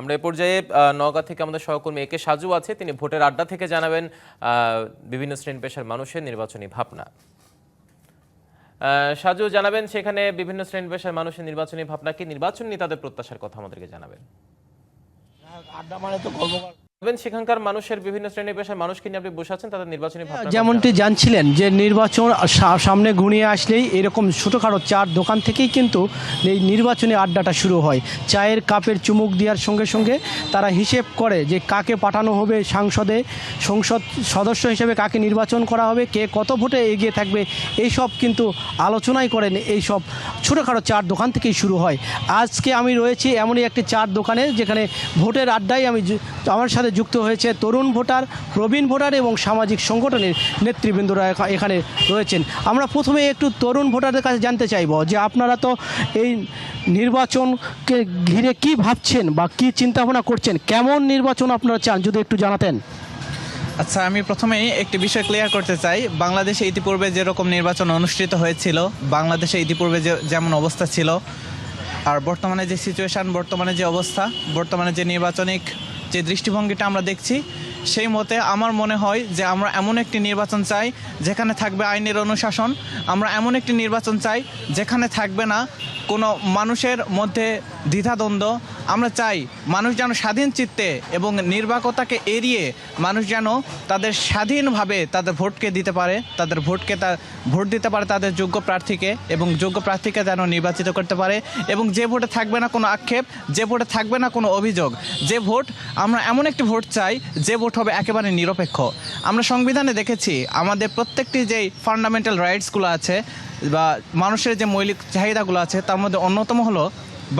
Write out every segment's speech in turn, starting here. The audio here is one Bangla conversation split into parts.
আমরা এ পর্যায়ে নওগাঁ থেকে আমাদের সহকর্মী একে সাজু আছে। তিনি ভোটের আড্ডা থেকে জানাবেন বিভিন্ন শ্রেণি পেশার মানুষের নির্বাচনী ভাবনা। সাজু জানাবেন, সেখানে বিভিন্ন শ্রেণি পেশার মানুষের নির্বাচনী ভাবনা কি? নির্বাচন নিয়ে তাদের প্রত্যাশার কথা আমাদেরকে জানাবেন। আড্ডা মানে তো সেখানকার মানুষের বিভিন্ন শ্রেণি পেশার মানুষকে নিয়ে আপনি বসে আছেন, তাদের নির্বাচনী যেমনটি জানছিলেন যে নির্বাচন সামনে ঘনিয়ে আসলেই এরকম ছোটোখাটো চার দোকান থেকেই কিন্তু এই নির্বাচনী আড্ডাটা শুরু হয়। চায়ের কাপের চুমুক দেওয়ার সঙ্গে সঙ্গে তারা হিসেব করে যে কাকে পাঠানো হবে সাংসদে, সংসদ সদস্য হিসেবে কাকে নির্বাচন করা হবে, কে কত ভোটে এগিয়ে থাকবে, এইসব কিন্তু আলোচনাই করেন এইসব ছোটোখাটো চার দোকান থেকেই শুরু হয়। আজকে আমি রয়েছি এমনই একটি চার দোকানে যেখানে ভোটের আড্ডায় আমি আমার সাথে যুক্ত হয়েছে তরুণ ভোটার, প্রবীণ ভোটার এবং সামাজিক সংগঠনের নেতৃবৃন্দরা এখানে রয়েছেন। আমরা প্রথমে একটু তরুণ ভোটারদের কাছে জানতে চাইব যে আপনারা তো এই নির্বাচনকে ঘিরে কি ভাবছেন বা কি চিন্তাভাবনা করছেন? কেমন নির্বাচন আপনারা চান? যদি একটু জানাতেন। আচ্ছা আমি প্রথমেই একটি বিষয় ক্লিয়ার করতে চাই। বাংলাদেশে ইতিপূর্বে যেরকম নির্বাচন অনুষ্ঠিত হয়েছিল, বাংলাদেশে ইতিপূর্বে যে যেমন অবস্থা ছিল, আর বর্তমানে যে সিচুয়েশান বর্তমানে যে অবস্থা, বর্তমানে যে নির্বাচনিক যে দৃষ্টিভঙ্গিটা আমরা দেখছি, সেই মতে আমার মনে হয় যে আমরা এমন একটি নির্বাচন চাই যেখানে থাকবে আইনের অনুশাসন। আমরা এমন একটি নির্বাচন চাই যেখানে থাকবে না কোনো মানুষের মধ্যে দ্বিধাদ্বন্দ্ব আমরা চাই মানুষ যেন স্বাধীন চিত্তে এবং নির্বাকতাকে এড়িয়ে মানুষ যেন তাদের স্বাধীনভাবে তাদের ভোটকে দিতে পারে, তাদের ভোটকে তা ভোট দিতে পারে তাদের যোগ্য প্রার্থীকে এবং যোগ্য প্রার্থীকে যেন নির্বাচিত করতে পারে এবং যে ভোটে থাকবে না কোনো আক্ষেপ, যে ভোটে থাকবে না কোনো অভিযোগ, যে ভোট, আমরা এমন একটি ভোট চাই, যে ভোট হবে একেবারে নিরপেক্ষ। আমরা সংবিধানে দেখেছি আমাদের প্রত্যেকটি যেই ফান্ডামেন্টাল রাইটসগুলো আছে বা মানুষের যে মৌলিক চাহিদাগুলো আছে তার মধ্যে অন্যতম হলো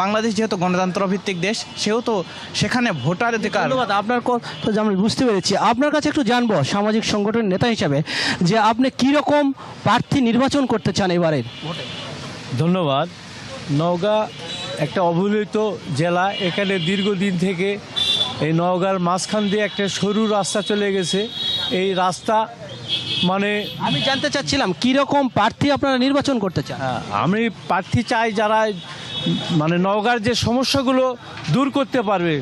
বাংলাদেশ যেহেতু গণতন্ত্র ভিত্তিক দেশ সেহেতু সেখানে ভোটার অধিকার ধন্যবাদ। আপনার কথা আমি বুঝতে পেরেছি। আপনার কাছে একটু জানব সামাজিক সংগঠনের নেতা হিসাবে যে আপনি কীরকম প্রার্থী নির্বাচন করতে চান এবারের ধন্যবাদ। নওগাঁ একটা অবহেলিত জেলা। এখানে দীর্ঘদিন থেকে এই নওগাঁর মাঝখান দিয়ে একটা সরু রাস্তা চলে গেছে। এই রাস্তা মানে আমি জানতে চাচ্ছিলাম কীরকম প্রার্থী আপনারা নির্বাচন করতে চান? আমি প্রার্থী চাই যারা মানে নওগাঁর যে সমস্যাগুলো দূর করতে পারবে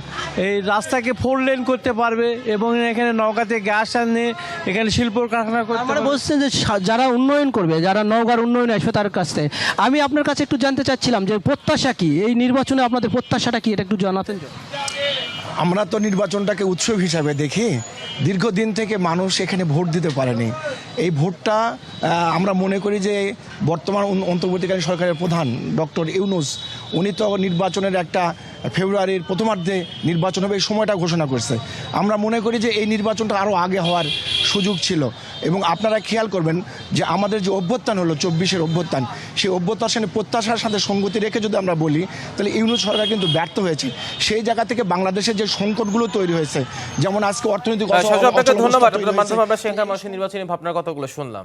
এই রাস্তাকে ফোর লেন করতে পারবে এবং এখানে নওগাঁতে গ্যাস আনে এখানে শিল্প কারখানা করতে পারে। বলছেন যে যারা উন্নয়ন করবে যারা নওগাঁর উন্নয়ন আসবে তার কাছ থেকে আমি আপনার কাছে একটু জানতে চাচ্ছিলাম যে প্রত্যাশা কি এই নির্বাচনে আপনাদের প্রত্যাশাটা কি এটা একটু জানাতেন। আমরা তো নির্বাচনটাকে উৎসব হিসাবে দেখি। দীর্ঘদিন থেকে মানুষ এখানে ভোট দিতে পারেনি। এই ভোটটা আমরা মনে করি যে বর্তমান অন- অন্তর্বর্তীকালীন সরকারের প্রধান ডক্টর ইউনুস, উনি তো নির্বাচনের একটা ফেব্রুয়ারির প্রথমার্ধে নির্বাচন হবে এই সময়টা ঘোষণা করছে। আমরা মনে করি যে এই নির্বাচনটা আরও আগে হওয়ার সুযোগ ছিল। এবং আপনারা খেয়াল করবেন যে আমাদের যে অভ্যুত্থান হলো চব্বিশের অভ্যুত্থান সেই অভ্যুত্থানের প্রত্যাশার সাথে সঙ্গতি রেখে যদি আমরা বলি তাহলে ইউনুস সরকার কিন্তু ব্যর্থ হয়েছে। সেই জায়গা থেকে বাংলাদেশের যে সংকটগুলো তৈরি হয়েছে যেমন আজকে অর্থনৈতিক অবস্থা ধন্যবাদ নির্বাচনী ভাবনার কথাগুলো শুনলাম?